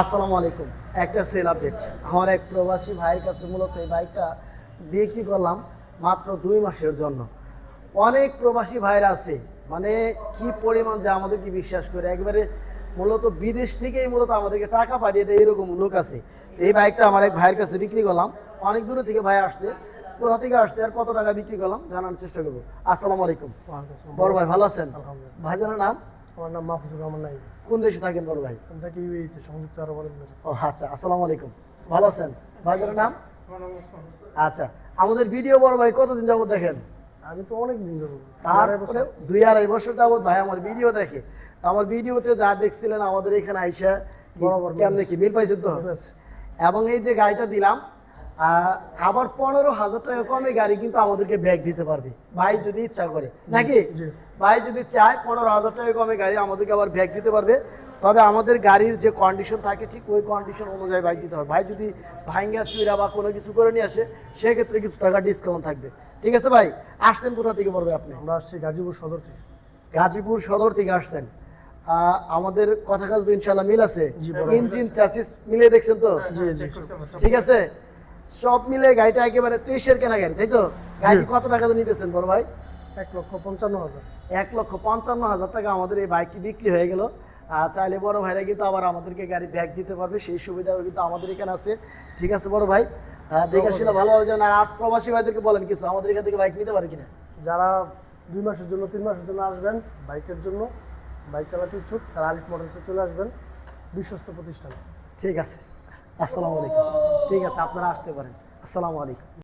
আসসালামু আলাইকুম। একটা সেল আপডেট আমার এক প্রবাসী ভাইয়ের কাছে মূলত এই বাইকটা বিক্রি করলাম মাত্র দুই মাসের জন্য। অনেক প্রবাসী ভাইরা আছে মানে কি পরিমাণ যে আমাদেরকে বিশ্বাস করে একবারে মূলত বিদেশ থেকেই মূলত আমাদেরকে টাকা পাঠিয়ে দেয় এরকম লোক আছে। এই বাইকটা আমার এক ভাইয়ের কাছে বিক্রি করলাম। অনেক দূরে থেকে ভাই আসছে কোথা থেকে আসছে আর কত টাকা বিক্রি করলাম জানার চেষ্টা করব। আসসালামু আলাইকুম। বড় ভাই ভালো আছেন। ভাইজানের নাম? আমার নাম মাহফুজুর রহমান নাইব কোন দেশে থাকেন বড় ভাই? আমি থাকি ইউএইতে সংযুক্ত আরব আমিরাতে। ও আচ্ছা আসসালামু আলাইকুম। ভালো আছেন? ভাইজানের নাম? আচ্ছা আমাদের ভিডিও বড় ভাই কতদিন যাবত দেখেন? আমি তো অনেক দিন ধরে তারপরে দুই আড়াই বছর যাবত ভাই আমার ভিডিও দেখে। আমার ভিডিওতে যা দেখছিলেন আমাদের এখানে আইসা বরাবর কেমনে কি মিল পাইছেন তো? এবং এই যে গাড়িটা দিলাম আবার পনেরো হাজার টাকা কমে গাড়ি কিন্তু আমাদেরকে ব্যাগ দিতে পারবে। ভাই যদি ইচ্ছা করে। নাকি? ভাই যদি চায় পনেরো হাজার টাকা কমে গাড়ি আমাদেরকে আবার ব্যাগ দিতে পারবে। তবে আমাদের গাড়ির যে কন্ডিশন থাকে ঠিক ওই কন্ডিশন অনুযায়ী বাইক দিতে হবে। ভাই যদি ভাঙ্গা চুইরা বা কোনো কিছু করে নিয়ে আসে সেক্ষেত্রে কিছু টাকা ডিসকাউন্ট থাকবে। ঠিক আছে ভাই? আসছেন কোথা থেকে পড়বে আপনি? আমরা আসছি গাজীপুর সদর থেকে। গাজীপুর সদর থেকে আসছেন। আমাদের কথা কাজ তো ইনশাল্লাহ মিল আছে। ইঞ্জিন চ্যাসিস মিলে দেখছেন তো? জি জি। ঠিক আছে? সব মিলে গাড়িটা একেবারে তেইশের কেনা গাড়ি তাই তো? গাড়ি কত টাকা নিতেছেন বড় ভাই? এক লক্ষ পঞ্চান্ন হাজার। এক লক্ষ পঞ্চান্ন হাজার টাকা আমাদের এই বাইকটি বিক্রি হয়ে গেল। চাইলে বড় ভাইরা কিন্তু আবার আমাদেরকে গাড়ি ব্যাগ দিতে পারবে সেই সুবিধাও কিন্তু আমাদের এখানে আছে। ঠিক আছে বড় ভাই? দেখে শুনে ভালো হবে যেন আর আট প্রবাসী ভাইদেরকে বলেন কিছু আমাদের এখান থেকে বাইক নিতে পারে কিনা? যারা দুই মাসের জন্য তিন মাসের জন্য আসবেন বাইকের জন্য বাইক চালাতে ইচ্ছুক তারা আরিফ মোটরসে চলে আসবেন। বিশ্বস্ত প্রতিষ্ঠান। ঠিক আছে। আসসালামু আলাইকুম। ঠিক আছে আপনারা আসতে পারেন। আসসালামু আলাইকুম।